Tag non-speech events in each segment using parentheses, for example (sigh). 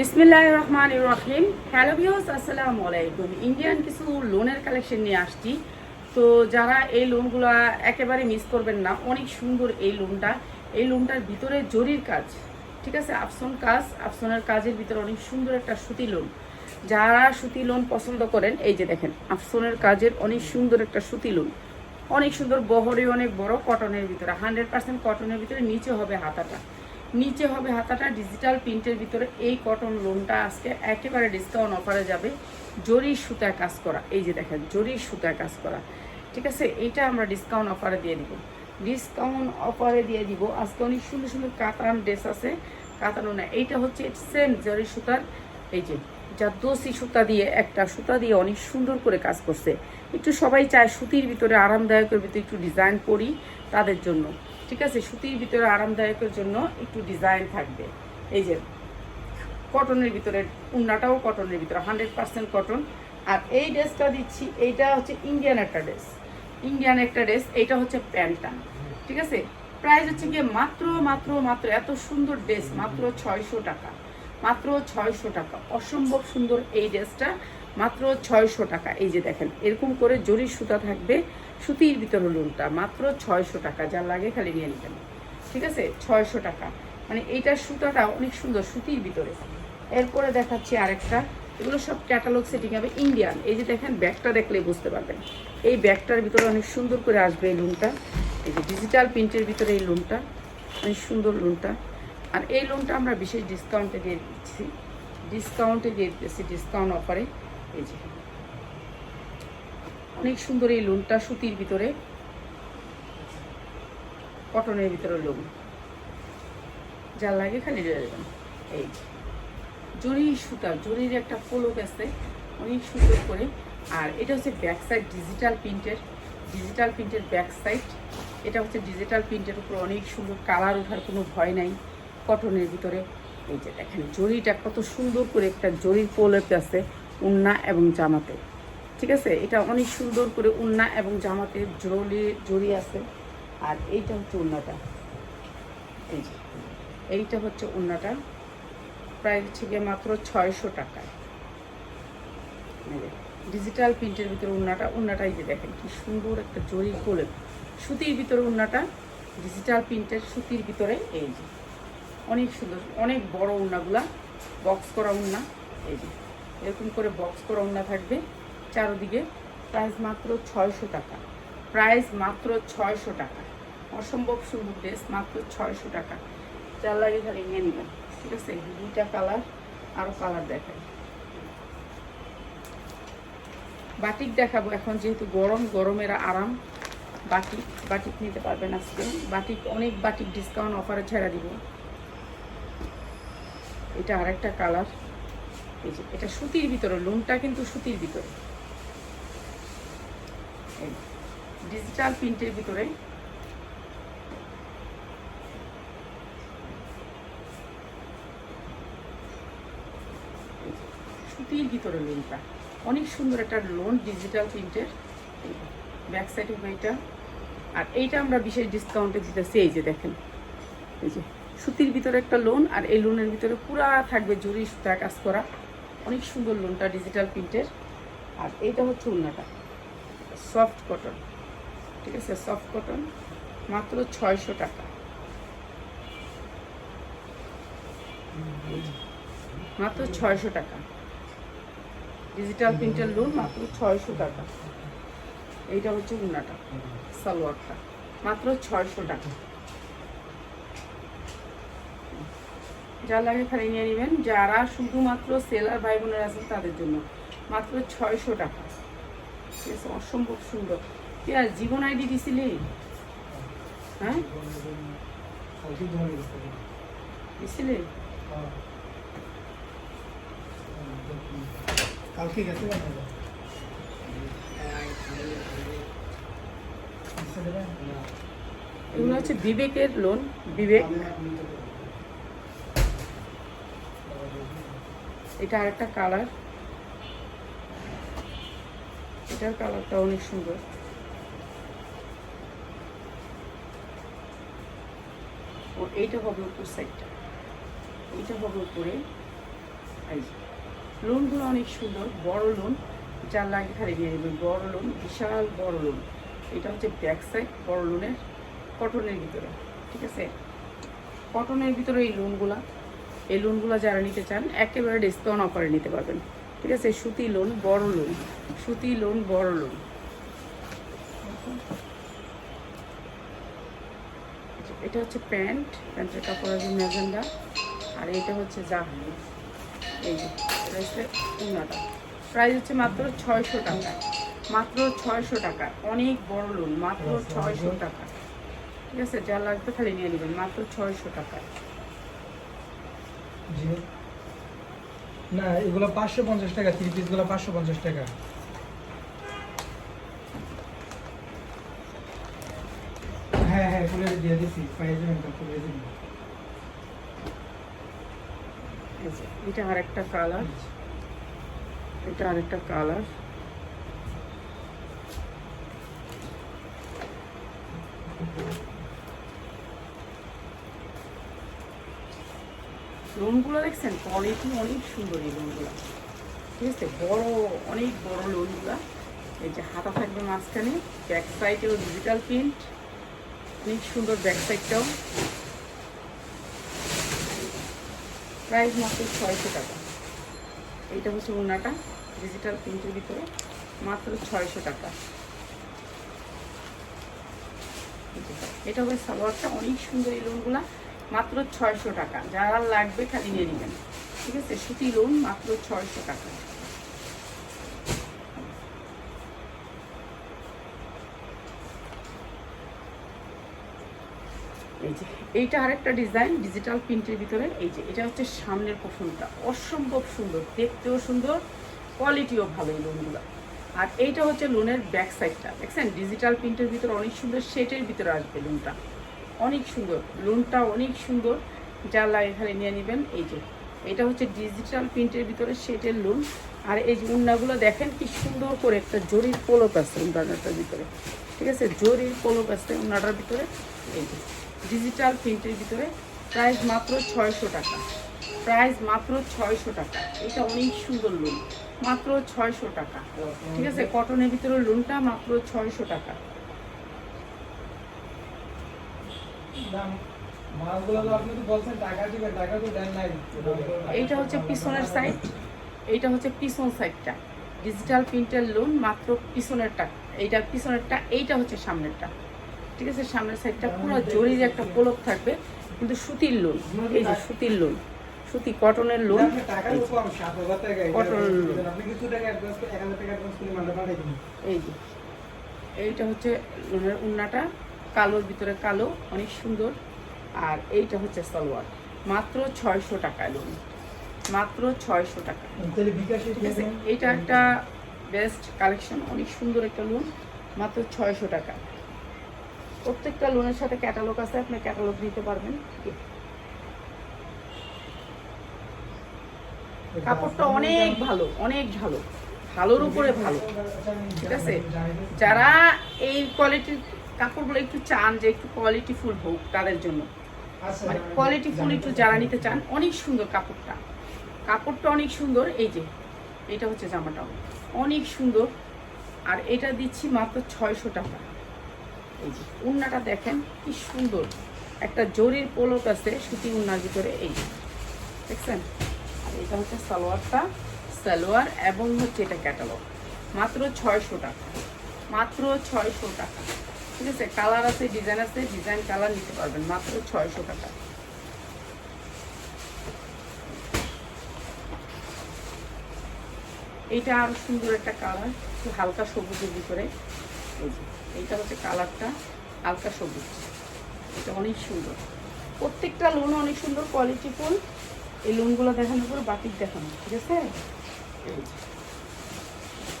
বিসমিল্লাহ রহমান রহিম। Hello views আসসালামু আলাইকুম। ইন্ডিয়ান কিছু লোনের কালেকশন নিয়ে আসছি। তো যারা এই লোনগুলো একেবারে মিস করবেন না, অনেক সুন্দর এই লোনটা এই লোনটার ভিতরে জরির কাজ, ঠিক আছে? আফসন কাজ আফসনের কাজের ভিতরে অনেক সুন্দর একটা সুতি লোন যারা সুতি লোন পছন্দ করেন, এই যে দেখেন আফসনের কাজের অনেক সুন্দর একটা সুতি লোন অনেক সুন্দর, বহরে অনেক বড় কটনের ভিতরে হান্ড্রেড পার্সেন্ট কটনের ভিতরে নিচে হবে হাতাটা। নিচে হবে হাতাটা ডিজিটাল প্রিন্টের ভিতরে। এই কটন লোনটা আজকে একেবারে ডিসকাউন্ট অফারে যাবে। জরির সুতায় কাজ করা। এই যে দেখেন জরির সুতায় কাজ করা। ঠিক আছে? এইটা আমরা ডিসকাউন্ট অফারে দিয়ে দিব। ডিসকাউন্ট অফারে দিয়ে দিব। আজকে অনেক সুন্দর সুন্দর কাতান ড্রেস আছে। কাতানো না এইটা হচ্ছে সেম জরির সুতার। এই যে যা দোষী সুতা দিয়ে, একটা সুতা দিয়ে অনেক সুন্দর করে কাজ করছে। একটু সবাই চায় সুতির ভিতরে আরামদায়কের ভিতরে একটু ডিজাইন করি তাদের জন্য। ঠিক আছে, সুতির ভিতরে আরামদায়কের জন্য একটু ডিজাইন থাকবে। এই যে কটনের ভিতরে, উন্নাটাও কটনের ভিতরে হান্ড্রেড পার্সেন্ট কটন আর এই ড্রেসটা দিচ্ছি, এইটা হচ্ছে ইন্ডিয়ান একটা ড্রেস ইন্ডিয়ান একটা ড্রেস এইটা হচ্ছে প্যান্টটা। ঠিক আছে? প্রাইস হচ্ছে গিয়ে মাত্র মাত্র মাত্র এত সুন্দর ড্রেস মাত্র ছয়শো টাকা। মাত্র ছয়শো টাকা। অসম্ভব সুন্দর এই ড্রেসটা মাত্র ছয়শো টাকা। এই যে দেখেন, এরকম করে জরির সুতা থাকবে। সুতির ভিতরে লোনটা মাত্র ছয়শো টাকা, যা লাগে খালি নিয়ে নিতেন ঠিক আছে? ছয়শো টাকা। মানে এইটার সুতাটা অনেক সুন্দর, সুতির ভিতরে। এরপরে দেখাচ্ছি আরেকটা। এগুলো সব ক্যাটালগ সেটিং হবে ইন্ডিয়ান এই যে দেখেন, ব্যাগটা দেখলেই বুঝতে পারবেন। এই ব্যাগটার ভিতরে অনেক সুন্দর করে আসবে এই লোনটা এই যে ডিজিটাল প্রিন্টের ভিতরে এই লোনটা অনেক সুন্দর লোনটা আর এই লোনটা আমরা বিশেষ ডিসকাউন্টে দিয়ে দিচ্ছি। ডিসকাউন্টে দিয়ে দিচ্ছি ডিসকাউন্ট অফারে এই যে। অনেক সুন্দর এই লোনটা সুতির ভিতরে কটনের ভিতরে লোন যা লাগে খালি দিয়ে দেবেন। এই যে। জরি সুতা, জরির একটা ফলক আছে, অনেক সুন্দর করে। আর এটা হচ্ছে ব্যাক সাইড ডিজিটাল প্রিন্টের ডিজিটাল প্রিন্টের ব্যাক সাইড এটা হচ্ছে ডিজিটাল প্রিন্টের উপর অনেক সুন্দর কালার ওঠার কোনো ভয় নাই কটনের ভিতরে। এই যে দেখেন, জরিটা কত সুন্দর করে একটা জরির পোলেতে আছে উন্না এবং জামাতে। ঠিক আছে? এটা অনেক সুন্দর করে উন্না এবং জামাতে জরি জরি আছে। আর এইটা হচ্ছে উন্নাটা। এই যে, এইটা হচ্ছে উন্নাটা। প্রায় হচ্ছে গিয়ে মাত্র ছয়শো টাকায় ডিজিটাল প্রিন্টের ভিতরে উন্নাটা। উন্নাটাই যে দেখেন, কি সুন্দর একটা জরি কোলে সুতির ভিতরে উন্নাটা ডিজিটাল প্রিন্টের সুতির ভিতরে এই যে। অনেক সুন্দর, অনেক বড় উন্নাগুলা বক্স করা উন্না। এই যে, এরকম করে বক্স করা উন্না থাকবে। চারোদিকে প্রাইস মাত্র ছয়শো টাকা। প্রাইস মাত্র ছয়শো টাকা। অসম্ভব সুন্দর ড্রেস, মাত্র ছয়শো টাকা। চার লাগে খালি নিয়ে নেবেন। ঠিক আছে? দুইটা কালার আরও কালার দেখাই। বাটিক দেখাবো এখন, যেহেতু গরম, গরমের আরাম। বাটিক বাটিক নিতে পারবেন আজকে। বাটিক, অনেক বাটিক ডিসকাউন্ট অফারে ছেড়ে দিব। এটা আরেকটা কালার। এই যে, এটা সুতির ভিতরে লোনটা কিন্তু সুতির ভিতরে। ডিজিটাল প্রিন্টের ভিতরে। সুতির ভিতরে লোনটা অনেক সুন্দর একটা লোন ডিজিটাল প্রিন্টের ব্যাক সাইড হবে এটা। আর এইটা আমরা বিশেষ ডিসকাউন্টে দিতেছি, এই যে দেখেন। এই যে সুতির ভিতরে একটা লোন আর এই লোনের ভিতরে পুরা থাকবে জরি সুতা কাজ করা। অনেক সুন্দর লোনটা ডিজিটাল প্রিন্টের আর এইটা হচ্ছে উন্নাটা সফট কটন ঠিক আছে? সফট কটন মাত্র ছয়শো টাকা। মাত্র ছয়শো টাকা। ডিজিটাল প্রিন্টের লোন মাত্র ছয়শো টাকা। এইটা হচ্ছে উন্নাটা সালোয়ারটা। মাত্র ছয়শো টাকা। যা লাগে খালি নিয়ে নেবেন। যারা শুধুমাত্র সেলার ভাই বোনের আছেন তাদের জন্য মাত্র ছয়শো টাকা। ঠিক অসম্ভব সুন্দর। তুই আর জীবন আইডি দিছিলি? হ্যাঁ? দিছিলি? কালকে গেছে এগুলো হচ্ছে বিবেকের লোন বিবেক। এটা আরেকটা কালার এটার কালারটা অনেক সুন্দর। এইটা হবে উপর সাইডটা এইটা হবে উপরে। লোনগুলো অনেক সুন্দর, বড় লোন যার লাগে খালি নিয়ে নেবেন বড় লোন বিশাল বড় লোন এটা হচ্ছে ব্যাক সাইড বড় লোনের কটনের ভিতরে, ঠিক আছে? কটনের ভিতরে এই লোনগুলা এই লোনগুলো যারা নিতে চান, একেবারে ডিসকাউন্ট অফারে নিতে পারবেন। ঠিক আছে? সুতি লোন বড় লোন। সুতি লোন বড় লোন। এটা হচ্ছে প্যান্ট প্যান্টের কাপড় আছে ম্যাজেন্ডা। আর এটা হচ্ছে জাহাজ এই যে এটা হচ্ছে উন্নাটা প্রাইস হচ্ছে মাত্র ছয়শো টাকা। মাত্র ছয়শো টাকা। অনেক বড় লোন মাত্র ছয়শো টাকা। ঠিক আছে? যা লাগবে খালি নিয়ে নেবেন। মাত্র ছয়শো টাকা না, এগুলো পাঁচশো পঞ্চাশ টাকা থ্রি পিসগুলো পাঁচশো পঞ্চাশ টাকা। হ্যাঁ হ্যাঁ খুলে দিয়ে দিছি পাইয়ে যাবেন তো খুলে এটা আরেকটা কালার এটা আরেকটা কালার লোনগুলো দেখছেন? কোয়ালিটি অনেক সুন্দর এই লোনগুলো ঠিক আছে? বড়, অনেক বড় লোনগুলো এই যে হাতা থাকবে মাঝখানে ব্যাক সাইডেও ডিজিটাল প্রিন্ট অনেক সুন্দর ব্যাক সাইডটাও প্রাইস মাত্র ছয়শো টাকা। এইটা হচ্ছে ওনাটা ডিজিটাল প্রিন্টের ভিতরে, মাত্র ছয়শো টাকা। এটা। হবে সালোয়ারটা, অনেক সুন্দর এই লোনগুলা মাত্র ছয়শো টাকা। যারা লাগবে খালি নিয়ে নেবেন। ঠিক আছে? সুতি লোন মাত্র ছয়শো টাকা। এই যে, এইটা আরেকটা ডিজাইন ডিজিটাল প্রিন্টের ভিতরে। এই যে, এটা হচ্ছে সামনের পোষণটা অসম্ভব সুন্দর, দেখতেও সুন্দর কোয়ালিটিও ভালো এই লোনগুলো আর এইটা হচ্ছে লোনের ব্যাক সাইডটা দেখছেন? ডিজিটাল প্রিন্টের ভিতরে অনেক সুন্দর সেটের ভিতরে আসবে লোনটা অনেক সুন্দর লোনটা অনেক সুন্দর। যা লাগে খালি নিয়ে নেবেন, এই যে, এটা হচ্ছে ডিজিটাল প্রিন্টের ভিতরে সেটের লোন আর এই যে উন্নাগুলো দেখেন, কি সুন্দর করে একটা জরির পোলক আছে উন্নাটার ভিতরে। ঠিক আছে? জরির পোলক আছে উন্নাটার ভিতরে। এই যে ডিজিটাল প্রিন্টের ভিতরে প্রাইস মাত্র ছয়শো টাকা। প্রাইস মাত্র ছয়শো টাকা। এটা অনেক সুন্দর লোন মাত্র ছয়শো টাকা। ঠিক আছে? কটনের ভিতরে লোনটা মাত্র ছয়শো টাকা দাম মালগুলো তো আপনি তো বলছেন টাকা দিবেন টাকা তো দেন এইটা হচ্ছে পিছনের সাইড এইটা হচ্ছে পিছন সাইডটা ডিজিটাল প্রিন্টের লোন মাত্র পিছনেরটা এইটা পিছনেরটা এইটা হচ্ছে সামনেরটা ঠিক আছে সামনের সাইডটা পুরো জরির একটা পোলক থাকবে কিন্তু সুতির লোন এই যে সুতির লোন সুতি কটনের লোন আপনি টাকা কম সাত হাজার টাকা এটা কটন। আপনি কিছু টাকা অ্যাডভান্স এক হাজার টাকা অ্যাডভান্স করে মালটা পাঠিয়ে দিন। এই যে এইটা হচ্ছে লোনের উন্নাটা। কালোর ভিতরে কালো অনেক সুন্দর। আর এইটা হচ্ছে সালোয়ার। মাত্র ছয়শো টাকা লোন। মাত্র ছয়শো টাকা। তাহলে ঠিক আছে? এইটা একটা বেস্ট কালেকশন অনেক সুন্দর একটা লোন মাত্র ছয়শো টাকা। প্রত্যেকটা লোনের সাথে ক্যাটালগ আছে আপনি ক্যাটালগ নিতে পারবেন। কাপড়টা অনেক ভালো অনেক ভালো। ভালোর উপরে ভালো। ঠিক আছে? যারা এই কোয়ালিটির কাপড়গুলো একটু চান যে একটু কোয়ালিটি ফুল হোক তাদের জন্য। মানে কোয়ালিটি ফুল একটু যারা নিতে চান অনেক সুন্দর কাপড়টা। কাপড়টা অনেক সুন্দর এই যে এটা হচ্ছে জামাটাও। অনেক সুন্দর আর এটা দিচ্ছি মাত্র ছয়শো টাকা। এই যে উন্নাটা দেখেন কি সুন্দর। একটা জরির পোলক আছে সুতি উন্নার ভিতরে এই যে। দেখছেন? আর এটা হচ্ছে সালোয়ারটা সালোয়ার এবং হচ্ছে এটা ক্যাটালগ মাত্র ছয়শো টাকা মাত্র ছয়শো টাকা। ঠিক আছে, কালার আছে, ডিজাইন আছে, ডিজাইন, কালার নিতে পারবেন, মাত্র ছয়শো টাকা। এইটা আরও সুন্দর একটা কালার, একটু হালকা সবুজের ভিতরে। এই এইটা হচ্ছে কালারটা, হালকা সবুজ। এটা অনেক সুন্দর। প্রত্যেকটা লোন অনেক সুন্দর কোয়ালিটি ফুল। এই লোনগুলো দেখানোর পর বাতিক দেখানো, ঠিক আছে?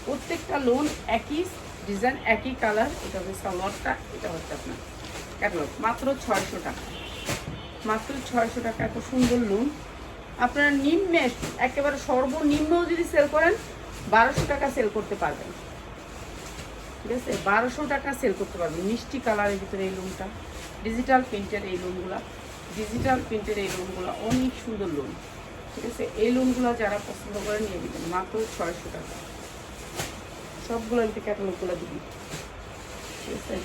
প্রত্যেকটা লোন একই ডিজাইন একই কালার, এটা হচ্ছে সালোয়ারটা, এটা হচ্ছে আপনার ক্যাটালগ মাত্র ছয়শো টাকা। মাত্র ছয়শো টাকা, এত সুন্দর লোন আপনারা নিম্নে একেবারে সর্বনিম্ন যদি সেল করেন, বারোশো টাকা সেল করতে পারবেন। ঠিক আছে? বারোশো টাকা সেল করতে পারবেন। মিষ্টি কালারের ভিতরে এই লোনটা ডিজিটাল প্রিন্টের এই লোনগুলা ডিজিটাল প্রিন্টের এই লোনগুলো অনেক সুন্দর লোন ঠিক আছে? এই লোনগুলো যারা পছন্দ করেন, নিয়ে দিবেন মাত্র ছয়শো টাকা। সবগুলো একটু ক্যাটালগুলো দিবি। ঠিক আছে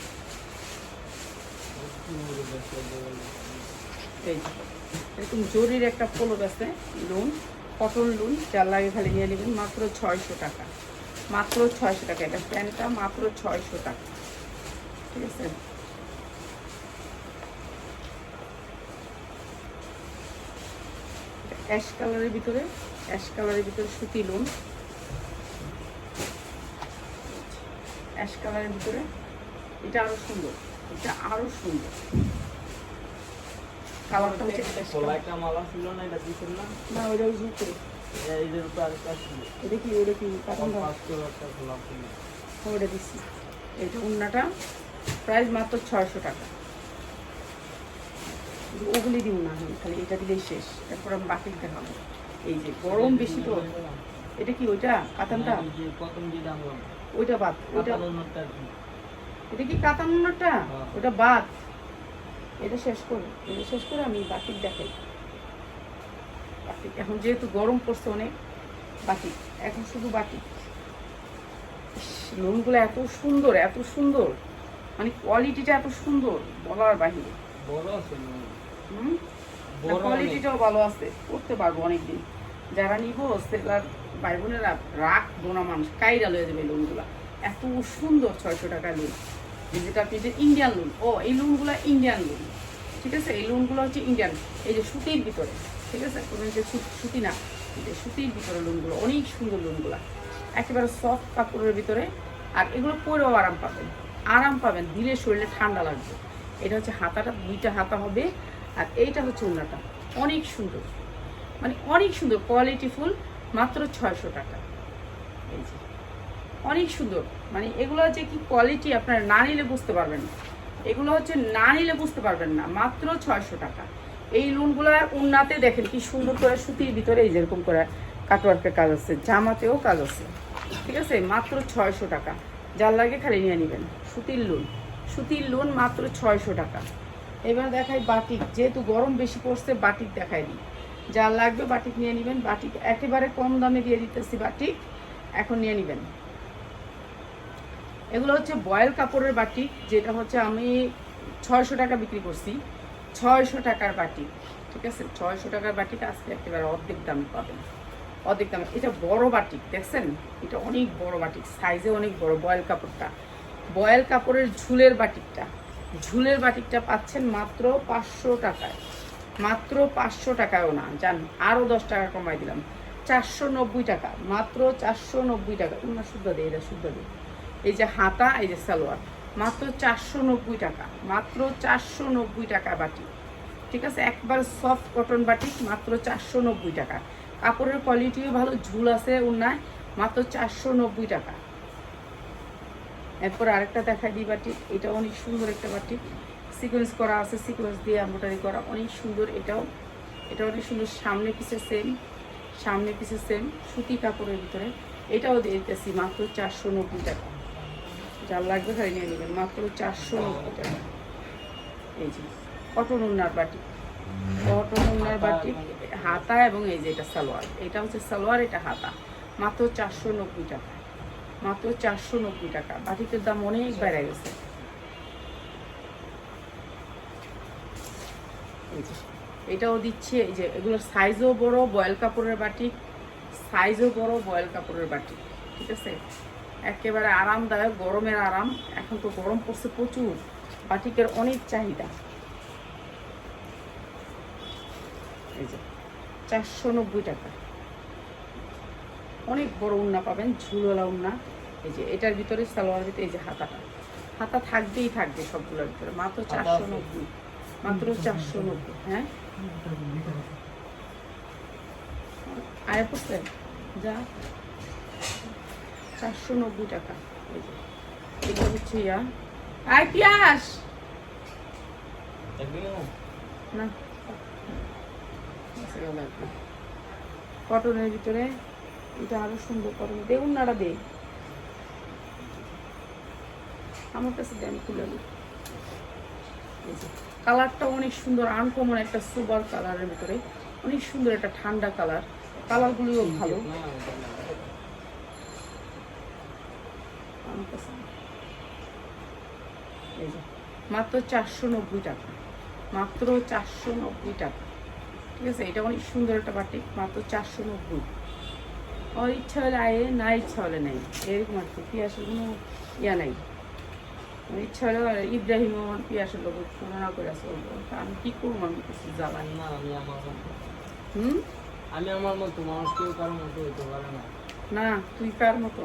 এই এরকম জরির একটা পোলো আছে, লোন কটন লোন, যার লাগে খালি নিয়ে নেবেন, মাত্র ছয়শো টাকা। মাত্র ছয়শো টাকা, এটা প্যান্টটা মাত্র ছয়শো টাকা। ঠিক আছে? অ্যাশ কালারের ভিতরে অ্যাশ কালারের ভিতরে সুতি লোন। অ্যাশ কালারের ভিতরে এটা আরও সুন্দর এটা আরও সুন্দর। কালারটা হচ্ছে। মালা ছিল না এটা না না ওটা ওই যে এই যে উপরে আরেকটা ছিল। এটা কি ওটা কি কাটান একটা ওটা দিচ্ছি। এটা উন্নাটা প্রাইস মাত্র ছয়শো টাকা। ওগুলি দিব না আমি খালি এটা দিলেই শেষ। তারপর আমি বাকি দেখাবো এই যে গরম বেশি তো। এটা কি ওইটা? কাতানটা? এই যে প্রথম যে দাম ওইটা বাদ ওইটা। এটা কি কাতান্নটা হ্যাঁ। ওটা বাদ। এটা শেষ করে এটা শেষ করে আমি বাটিক দেখাই। বাটিক এখন যেহেতু গরম পড়ছে অনেক বাটিক এখন শুধু বাটিক। লোনগুলো এত সুন্দর এত সুন্দর। মানে কোয়ালিটিটা এত সুন্দর বলার বাহিরে। কোয়ালিটিটাও ভালো আছে করতে পারব অনেকদিন। যারা নিব সেলার ভাই বোনেরা রাখ বোনা মানুষ, কাইরা লয়ে যাবে লোনগুলা। এত সুন্দর ছয়শো টাকা লোন। আপনি যে ইন্ডিয়ান লোন ও, এই লোনগুলো ইন্ডিয়ান লোন ঠিক আছে? এই লোনগুলো হচ্ছে ইন্ডিয়ান এই যে সুতির ভিতরে, ঠিক আছে? কোনো যে সুতি না যে সুতির ভিতরে লোনগুলো, অনেক সুন্দর লোনগুলো। একেবারে সফট কাপড়ের ভিতরে। আর এগুলো পরেও আরাম পাবেন। আরাম পাবেন, দিলে শরীরে ঠান্ডা লাগবে। এটা হচ্ছে হাতাটা, দুইটা হাতা হবে। আর এইটা হচ্ছে উন্নাটা অনেক সুন্দর। মানে অনেক সুন্দর কোয়ালিটি ফুল। মাত্র ছয়শো টাকা। এই যে। অনেক সুন্দর। মানে এগুলো যে কি কোয়ালিটি আপনারা না নিলে বুঝতে পারবেন না। এগুলো হচ্ছে না নিলে বুঝতে পারবেন না। মাত্র ছয়শো টাকা। এই লোনগুলার উন্নাতে দেখেন কি সুন্দর করে সুতির ভিতরে এই যেরকম করে কাটওয়ার্কের কাজ আছে, জামাতেও কাজ আছে। ঠিক আছে? মাত্র ছয়শো টাকা। যার লাগে খালি নিয়ে নেবেন। সুতির লোন সুতির লোন মাত্র ছয়শো টাকা। এবার দেখাই বাটিক। যেহেতু গরম বেশি পড়ছে, বাটিক দেখাই দিই। যা লাগবে বাটিক নিয়ে নেবেন। বাটিক একেবারে কম দামে দিয়ে দিতেছি বাটিক। এখন নিয়ে নেবেন। এগুলো হচ্ছে বয়েল কাপড়ের বাটিক, যেটা হচ্ছে আমি ছয়শো টাকা বিক্রি করছি। ছয়শো টাকার বাটিক, ঠিক আছে? ছয়শো টাকার বাটিক আজকে একেবারে অর্ধেক দামে পাবেন। অর্ধেক দামে। এটা বড় বাটিক, দেখছেন? এটা অনেক বড় বাটিক সাইজে অনেক বড় বয়েল কাপড়টা। বয়েল কাপড়ের ঝুলের বাটিকটা। ঝুলের বাটিকটা পাচ্ছেন মাত্র পাঁচশো টাকায়। মাত্র পাঁচশো টাকায়ও না। জান আরও দশ টাকা কমাই দিলাম। চারশো নব্বই টাকা, মাত্র চারশো নব্বই টাকা। না, শুদ্ধ দে, এটা শুদ্ধ দে। এই যে হাতা, এই যে সালোয়ার, মাত্র চারশো নব্বই টাকা, মাত্র চারশো নব্বই টাকা বাটি। ঠিক আছে? একবার সফট কটন বাটি, মাত্র চারশো নব্বই টাকা। কাপড়ের কোয়ালিটিও ভালো, ঝুল আছে, উন্নায়, মাত্র চারশো নব্বই টাকা। এরপর আরেকটা দেখাই দিই বাটি। এটা অনেক সুন্দর একটা বাটি। সিকোয়েন্স করা আছে সিকোয়েন্স দিয়ে এম্ব্রয়ডারি করা। অনেক সুন্দর এটাও। এটা অনেক সুন্দর, সামনে পিছে সেম সামনে পিছে সেম সুতি কাপড়ের ভিতরে। এটাও দিয়ে দিতেছি মাত্র চারশো নব্বই টাকা। যার লাগবে খালি নিয়ে নেবেন, মাত্র চারশো নব্বই টাকা। এই যে কটন উন্নার বাটি। কটন উন্নার বাটি, হাতা এবং এই যে এটা সালোয়ার। এটা হচ্ছে সালোয়ার, এটা হাতা। মাত্র চারশো নব্বই টাকা। মাত্র চারশো নব্বই টাকা। বাটিকের দাম অনেক বেড়ে গেছে এই যে, এটাও দিচ্ছে এই যে এগুলোর সাইজও বড় বয়েল কাপড়ের বাটি। সাইজও বড় বয়েল কাপড়ের বাটি ঠিক আছে? একেবারে আরামদায়ক গরমের আরাম। এখন তো গরম পড়ছে প্রচুর বাটিকের অনেক চাহিদা। এই যে চারশো নব্বই টাকা। অনেক বড় উন্না পাবেন ঝুলওয়ালা উন্না। এই যে এটার ভিতরে সালোয়ার ভিতরে এই যে হাতাটা। হাতা থাকবেই থাকবে সবগুলোর ভিতরে মাত্র চারশো নব্বই মাত্র চারশো নব্বই হ্যাঁ? আয় পড়ছে যা চারশো নব্বই টাকা। এটা হচ্ছে ইয়া। আয় পিয়াস! না? কটনের ভিতরে এটা আরও সুন্দর কটন দে উন্নাটা দে। আমার কাছে দেন খুলে নি। কালারটা অনেক সুন্দর আনকমন একটা সুপার কালারের ভিতরে। অনেক সুন্দর একটা ঠান্ডা কালার কালারগুলিও ভালো। মাত্র চারশো নব্বই টাকা। মাত্র চারশো নব্বই টাকা। ঠিক আছে? এটা অনেক সুন্দর একটা বাটিক মাত্র চারশো নব্বই। আমার ইচ্ছা হলে আয়ে না ইচ্ছা হলে নাই। এরকম আর কি। পিয়াসের কোনো ইয়া নাই। ইচ্ছা হলে আর ইব্রাহিম আমার পিয়াসের লোক তুলনা করে চলবো আমি কী করব আমি কিছু জ্বালাই না, আমি আমার। হুম? আমি আমার মতো মানুষ কেউ কারোর মতো হইতে পারে না। না তুই কার মতো?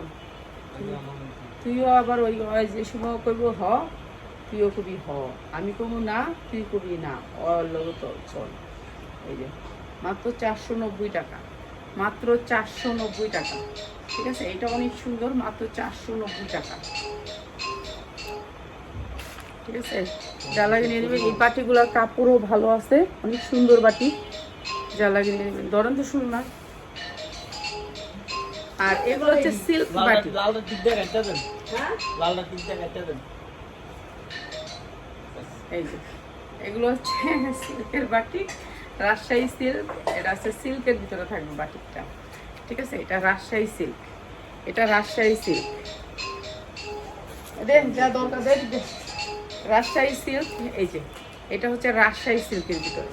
তুইও আবার ওই যে সময় কইব হ তুইও কবি হ। আমি কব না তুই কবি না। ওর লোক তো চল। এই যে মাত্র চারশো নব্বই টাকা। মাত্র চারশো নব্বই টাকা। ঠিক আছে? এটা অনেক সুন্দর মাত্র চারশো নব্বই টাকা। ঠিক আছে? যা লাগে নিয়ে নেবেন। এই বাটিগুলোর কাপড়ও ভালো আছে। অনেক সুন্দর বাটি। যা লাগে নিয়ে নেবেন। ধরেন তো শুনুন না। আর এগুলো হচ্ছে সিল্ক বাটি। লালটা লালটা দিয়ে কাটতে দেন। হ্যাঁ? লালটা টিপ দিয়ে কাটতে দেন। এই যে এগুলো হচ্ছে (laughs) সিল্কের বাটিক রাজশাহী সিল্ক এটা হচ্ছে সিল্কের ভিতরে থাকবে বাটিকটা ঠিক আছে? এটা রাজশাহী সিল্ক এটা রাজশাহী সিল্ক দেন যা দরকার দেখ দে। রাজশাহী সিল্ক এই যে, এটা হচ্ছে রাজশাহী সিল্কের ভিতরে।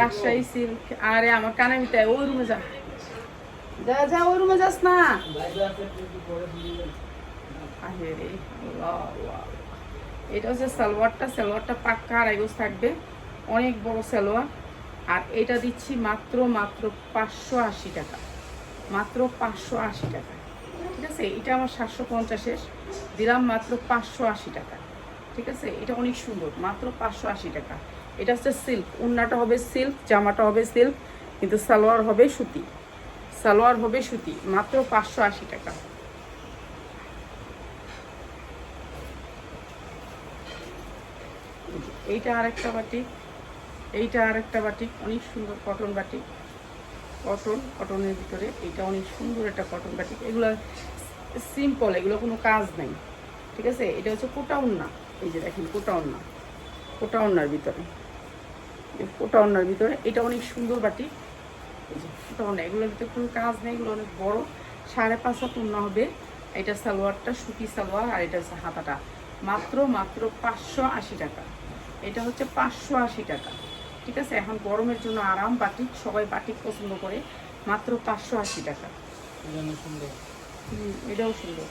রাজশাহী সিল্ক আরে আমার কানে মিটাই ওই রুমে যা। যা যা, ওই রুমে যাস না। আরে। এটা হচ্ছে সালোয়ারটা সালোয়ারটা পাক্কা আড়াই গোজ থাকবে। অনেক বড় সালোয়ার। আর এটা দিচ্ছি মাত্র মাত্র পাঁচশো আশি টাকা। মাত্র পাঁচশো আশি টাকা। ঠিক আছে? এটা আমার সাতশো পঞ্চাশের। দিলাম মাত্র পাঁচশো আশি টাকা। ঠিক আছে? এটা অনেক সুন্দর, মাত্র পাঁচশো আশি টাকা। এটা হচ্ছে সিল্ক, উন্নাটা হবে সিল্ক, জামাটা হবে সিল্ক, কিন্তু সালোয়ার হবে সুতি। সালোয়ার হবে সুতি, মাত্র পাঁচশো আশি টাকা। এইটা আরেকটা বাটি এইটা আরেকটা বাটি অনেক সুন্দর কটন বাটি কটন, কটনের ভিতরে। এটা অনেক সুন্দর একটা কটন বাটি। এগুলো সিম্পল এগুলো কোনো কাজ নেই। ঠিক আছে? এটা হচ্ছে কোটা উন্না এই যে দেখেন কোটা উন্না কোটা উন্নার ভিতরে। এই কোটা উন্নার ভিতরে। এটা অনেক সুন্দর বাটি। এই যে কোটা উন্না এগুলোর ভিতরে কোনো কাজ নেই, এগুলো অনেক বড়। সাড়ে পাঁচ হাত উন্না হবে। এটা সালোয়ারটা, সুতি সালোয়ার, আর এটা হচ্ছে হাতাটা। মাত্র মাত্র পাঁচশো আশি টাকা। এটা হচ্ছে পাঁচশো আশি টাকা। ঠিক আছে? এখন গরমের জন্য আরাম বাটিক সবাই বাটিক পছন্দ করে। মাত্র পাঁচশো আশি টাকা। হুম, এটাও সুন্দর।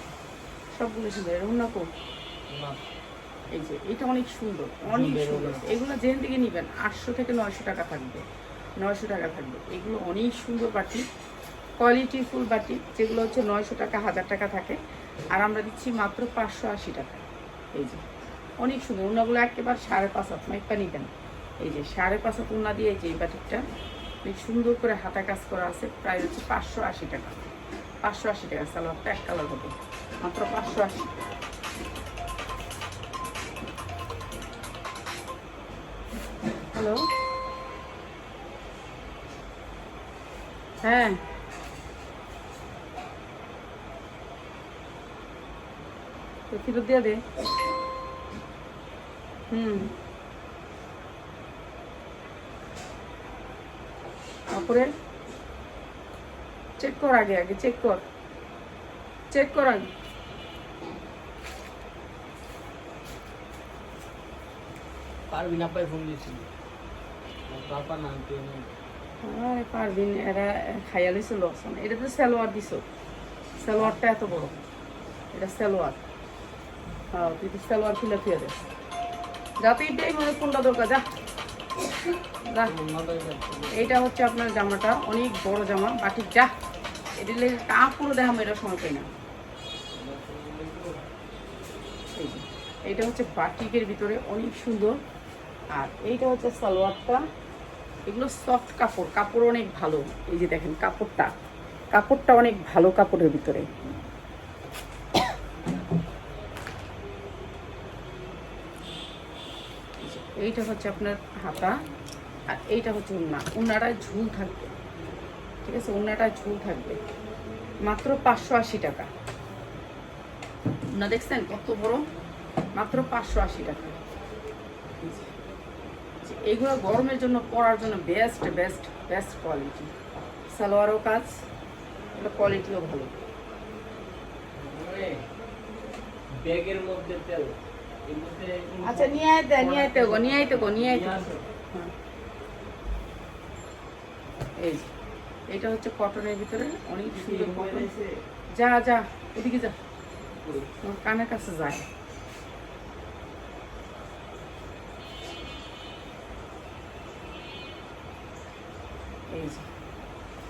সবগুলো সুন্দর। এরকম না? এই যে এটা অনেক সুন্দর। অনেক সুন্দর। এগুলো যেখান থেকে নেবেন আটশো থেকে নয়শো টাকা থাকবে। নয়শো টাকা থাকবে। এগুলো অনেক সুন্দর বাটি। কোয়ালিটি ফুল বাটি যেগুলো হচ্ছে নয়শো টাকা হাজার টাকা থাকে। আর আমরা দিচ্ছি মাত্র পাঁচশো আশি টাকা। এই যে অনেক সুন্দর। উনাগুলো একেবারে সাড়ে পাঁচ হাত মাইপা নিবেন। এই যে সাড়ে পাঁচ হাত উন্না দিয়ে এই যে বাটিকটা অনেক সুন্দর করে হাতা কাজ করা আছে, প্রায় হচ্ছে পাঁচশো আশি টাকা। পাঁচশো আশি টাকা সালোয়ারটা এক কালার হবে, মাত্র পাঁচশো আশি। হ্যালো? হ্যাঁ। তো ফেরত দিয়ে দে। হুম। তারপরে চেক কর আগে আগে চেক কর। চেক কর আগে। পারবি না পাই ফোন দিয়েছিল। বাবা না তুই না আরে পারবিন এরা খাইয়া লইছে লসন এটা তো সালোয়ার দিছ। সালোয়ারটা এত বড়। এটা সালোয়ার। হ্যাঁ তুই তো সালোয়ার খুলে দে। যাতে এটাই মনে কোনটা দরকার। যা। এইটা হচ্ছে আপনার জামাটা, অনেক বড় জামা বাটির যা। এটা লেগে কাপড় দেখাম এটা সময় পাই না। এইটা হচ্ছে বাটিকের ভিতরে, অনেক সুন্দর। আর এইটা হচ্ছে সালোয়ারটা। এগুলো সফট কাপড় কাপড় অনেক ভালো। এই যে দেখেন, কাপড়টা। কাপড়টা অনেক ভালো কাপড়ের ভিতরে। এইটা হচ্ছে আপনার হাতা। আর এইটা হচ্ছে উন্না। উন্নাটায় ঝুল থাকবে। ঠিক আছে? উন্নাটায় ঝুল থাকবে। মাত্র পাঁচশো আশি টাকা। উন্না দেখছেন কত বড়? মাত্র পাঁচশো আশি টাকা। এইগুলো গরমের জন্য পরার জন্য বেস্ট বেস্ট বেস্ট কোয়ালিটি সালোয়ারও কাজ এটা কোয়ালিটিও ভালো। ব্যাগের মধ্যে তেল। আচ্ছা নিয়ে আইতে নিয়ে আইতে গো নিয়ে আইতে গো নিয়ে আইতে হ্যাঁ। এই এটা হচ্ছে কটনের ভিতরে অনেক সুন্দর কটন যা যা যা। তোমার কানের কাছে যায়।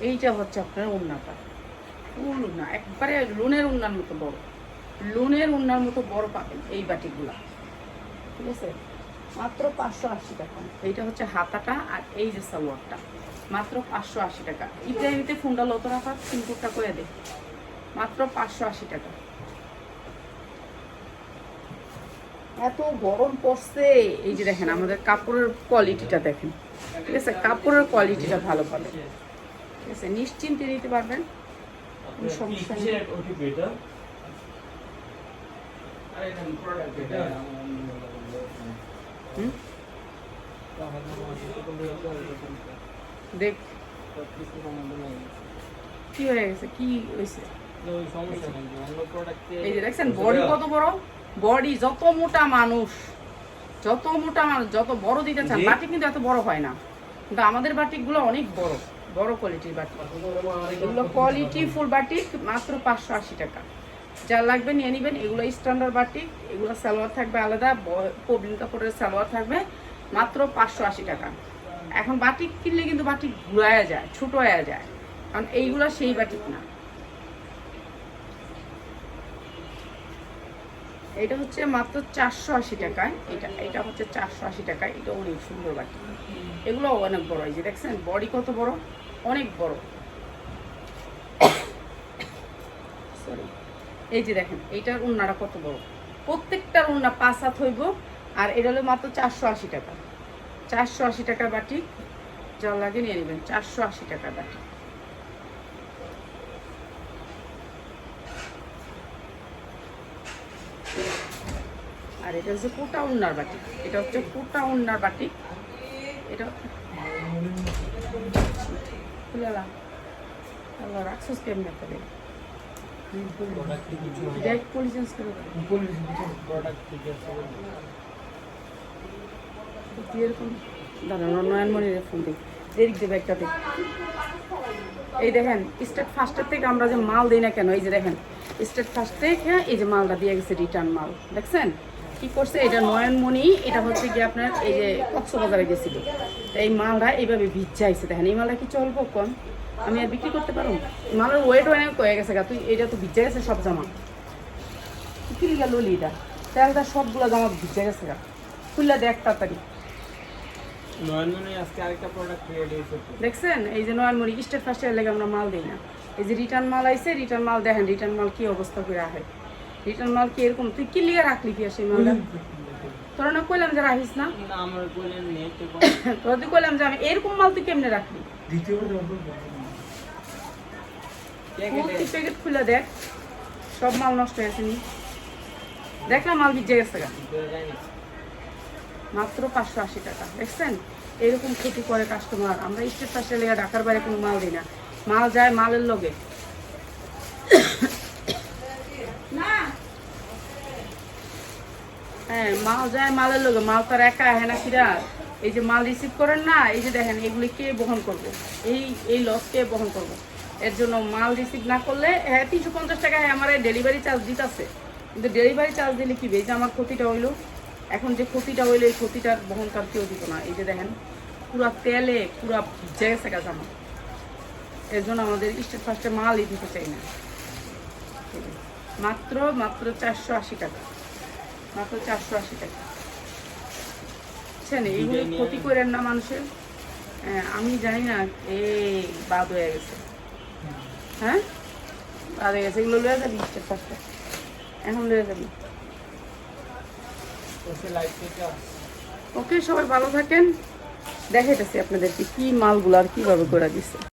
এইটা হচ্ছে আপনার উন্নাটা ফুল উন্না একবারে লোনের উন্নার মতো বড়। লোনের উন্নার মতো বড় পাবেন এই বাটিগুলা। ঠিক আছে? মাত্র পাঁচশো আশি টাকা। এইটা হচ্ছে হাতাটা আর এই যে সালোয়ারটা। মাত্র পাঁচশো আশি টাকা। ইব্রাহিমিতে ফোনটা লত রাখা সিম্পুরটা করে দে। মাত্র পাঁচশো আশি টাকা। এত গরম পড়ছে। এই যে দেখেন আমাদের কাপড়ের কোয়ালিটিটা দেখেন। ঠিক আছে? কাপড়ের কোয়ালিটিটা ভালো পাবেন। ঠিক আছে? নিশ্চিন্তে নিতে পারবেন। সমস্যা নেই। দেখ। কি হয়ে গেছে? কি হয়েছে? এই যে দেখছেন বডি কত বড়? বডি যত মোটা মানুষ যত মোটা মানুষ যত বড় দিতে চান জি। বাটিক কিন্তু এত বড় হয় না। কিন্তু আমাদের বাটিকগুলো অনেক বড় বড় কোয়ালিটির এগুলো কোয়ালিটি ফুল বাটিক মাত্র পাঁচশো আশি টাকা। যা লাগবে নিয়ে নেবেন। এগুলো স্ট্যান্ডার্ড বাটিক এগুলো সালোয়ার থাকবে আলাদা পবলিন কাপড়ের সালোয়ার থাকবে মাত্র পাঁচশো আশি টাকা। এখন বাটিক কিনলে কিন্তু বাটিক ঘুরায়া যায় ছোট হয়ে যায়। কারণ এইগুলো সেই বাটিক না এটা হচ্ছে মাত্র চারশো আশি টাকায়। এটা এটা হচ্ছে চারশো আশি টাকায়। এটা অনেক সুন্দর বাটি। এগুলো অনেক বড় যে দেখছেন, বডি কত বড়? অনেক বড়। এই যে দেখেন, এইটার উন্নাটা কত বড়? প্রত্যেকটার উন্না পাঁচ হাত হইব, আর এটা হলো মাত্র চারশো আশি টাকা। চারশো আশি টাকার বাটি, জল লাগে নিয়ে নেবেন, চারশো আশি টাকার বাটি। আর এটা হচ্ছে কোটা উন্নার বাটি, এটা হচ্ছে কোটা উন্নার বাটি। এটা খুলালাম রাখছিস কেমনে করে। প্রোডাক্ট কিছু হয় পলিসেন্স করে দেবে। প্রোডাক্ট ঠিক আছে এরকম এই দেখেন স্টেট ফার্স্টের থেকে আমরা যে মাল দিই না কেন, এই যে দেখেন স্টেট ফার্স্ট থেকে এই যে মালটা দিয়ে গেছে রিটার্ন মাল। দেখছেন? কি করছে? এটা নয়নমণি এটা হচ্ছে কি আপনার এই যে কক্সবাজারে গেছিল। এই মালটা এইভাবে ভিজাইছে দেখেন, এই মালটা কি চলবো কোন? আমি আর বিক্রি করতে পারব? মালের ওয়েট অনেক হয়ে গেছে গা। তুই এটা তো ভিজে গেছে সব জামা। কি গেল এটা? তেলটা সবগুলো জামা ভিজে গেছে গা। খুললে দেখ তাড়াতাড়ি। দেখছেন? এই যে নয়নমণি স্টেট ফার্স্টের লেগে আমরা মাল দিই না। এই যে রিটার্ন মাল আইছে রিটার্ন মাল দেখেন রিটার্ন মাল কি অবস্থা করে রাখে রিটার্ন মাল কি এরকম? তুই কি লিগে রাখলি কি সেই মালটা? তোরা না কইলাম যে রাখিস না? (coughs) তোরা তুই কইলাম যে আমি এরকম মাল তুই কেমনে রাখলি? প্রত্যেক প্যাকেট খুলে দেখ। সব মাল নষ্ট হয়ে আসেনি দেখলাম মাল ভিজে গেছে মাত্র পাঁচশো আশি টাকা। দেখছেন? এরকম ক্ষতি করে কাস্টমার আমরা স্টেট ফার্স্টে লেগে ঢাকার বাইরে কোনো মাল দিই না। মাল যায় মালের লগে। হ্যাঁ মাল যায় মালের লগে। মাল তার একা হ্যাঁ না কিরা এই যে মাল রিসিভ করেন না এই যে দেখেন এগুলি কে বহন করব? এই এই লস কে বহন করব? এর জন্য মাল রিসিভ না করলে হ্যাঁ তিনশো পঞ্চাশ টাকায় আমার ডেলিভারি চার্জ দিতেছে। কিন্তু ডেলিভারি চার্জ দিলে কি যে আমার ক্ষতিটা হইল এখন যে ক্ষতিটা হইল এই ক্ষতিটার বহন কার কেউ দিত না। এই যে দেখেন পুরা তেলে পুরা ভিজে গেছে গাছ আমার। এর জন্য আমাদের স্টেট ফার্স্টে মালই দিতে চাই না। মাত্র মাত্র চারশো আশি টাকা। মাত্র চারশো আশি টাকা। বুঝছেন? এইগুলো ক্ষতি করেন না মানুষের। হ্যাঁ, আমি জানি না এই বাদ হয়ে গেছে। হ্যাঁ? বাদ গেছে এগুলো লয়ে যাবি স্টেট এখন লয়ে যাবি। ওকে সবাই ভালো থাকেন। দেখাইতেছি আপনাদেরকে কি মালগুলো আর কীভাবে করে দিচ্ছে